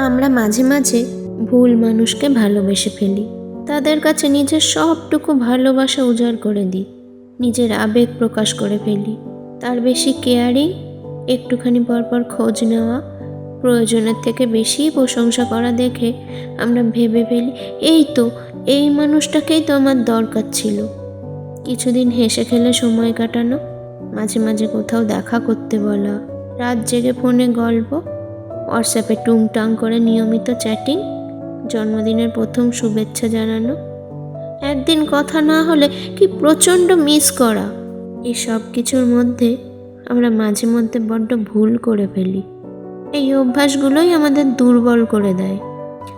আমরা মাঝে মাঝে ভুল মানুষকে ভালোবেসে ফেলি। তাদের কাছে নিজের সবটুকু ভালোবাসা উজাড় করে দিই। নিজের আবেগ প্রকাশ করে ফেলি। তার বেশি কেয়ারিং, একটুখানি পরপর খোঁজ নেওয়া, প্রয়োজনের থেকে বেশি প্রশংসা করা দেখে আমরা ভেবে ফেলি, এই তো, এই মানুষটাকেই তো আমার দরকার ছিল। কিছুদিন হেসে খেলে সময় কাটানো, মাঝে মাঝে কোথাও দেখা করতে বলা, রাত জেগে ফোনে গল্প হোয়াটসঅ্যাপে টুংটাং করে নিয়মিত চ্যাটিং, জন্মদিনের প্রথম শুভেচ্ছা জানানো। একদিন কথা না হলে কি প্রচণ্ড মিস করা। এই সব কিছুর মধ্যে আমরা মাঝে মধ্যে বড্ড ভুল করে ফেলি। এই অভ্যাসগুলোই আমাদের দুর্বল করে দেয়।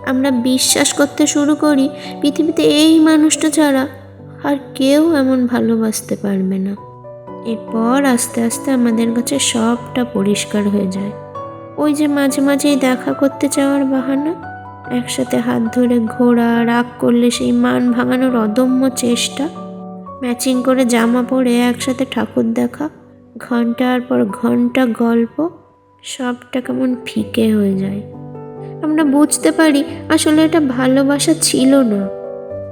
আমরা বিশ্বাস করতে শুরু করি, পৃথিবীতে এই মানুষটা ছাড়া আর কেউ এমন ভালোবাসতে পারবে না। এরপর আস্তে আস্তে আমাদের কাছে সবটা পরিষ্কার হয়ে যায়। ওই যে মাঝে মাঝেই দেখা করতে চাওয়ার বাহানা? একসাথে হাত ধরে ঘোরা রাগ করলে সেই মান ভাঙানোর অদম্য চেষ্টা? ম্যাচিং করে জামা পরে একসাথে ঠাকুর দেখা? ঘণ্টার পর ঘণ্টা গল্প? সবটা কেমন ফিকে হয়ে যায়। আমরা বুঝতে পারি আসলে এটা ভালোবাসা ছিল না।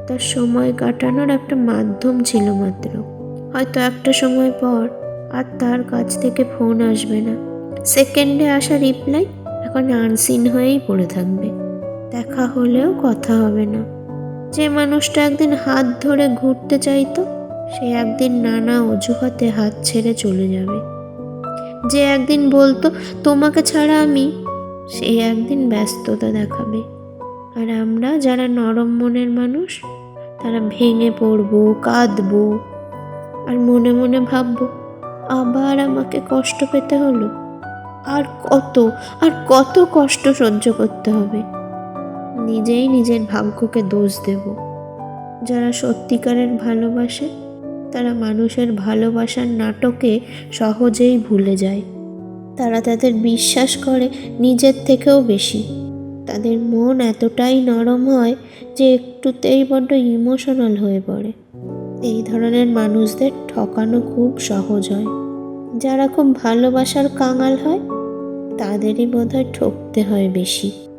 তার সময় কাটানোর একটা মাধ্যম ছিল মাত্র। হয়তো একটা সময় পর আর তার কাছ থেকে ফোন আসবে না। সেকেন্ডে আসা রিপ্লাই এখন আনসিন হয়েই পড়ে থাকবে। দেখা হলেও কথা হবে না। যে মানুষটা একদিন হাত ধরে ঘুরতে চাইতো, সে একদিন নানা অজুহাতে হাত ছেড়ে চলে যাবে। যে একদিন বলতো, তোমাকে ছাড়া আমি সেই একদিন ব্যস্ততা দেখাবে। আর আমরা যারা নরম মনের মানুষ, তারা ভেঙে পড়ব, কাঁদবো, আর মনে মনে ভাববো, আবার আমাকে কষ্ট পেতে হলো? আর কত আর কত কষ্ট সহ্য করতে হবে। নিজেই নিজের ভাগ্যকে দোষ দেব। যারা সত্যিকারের ভালোবাসে, তারা মানুষের ভালোবাসার নাটকে সহজেই ভুলে যায়। তারা তাদের বিশ্বাস করে নিজের থেকেও বেশি। তাদের মন এতটাই নরম হয় যে একটুতেই বড্ড ইমোশনাল হয়ে পড়ে। এই ধরনের মানুষদের ঠকানো খুব সহজ হয়। যারা খুব ভালোবাসার কাঙাল হয় তাদেরই বোধহয় ঠকতে হয় বেশি।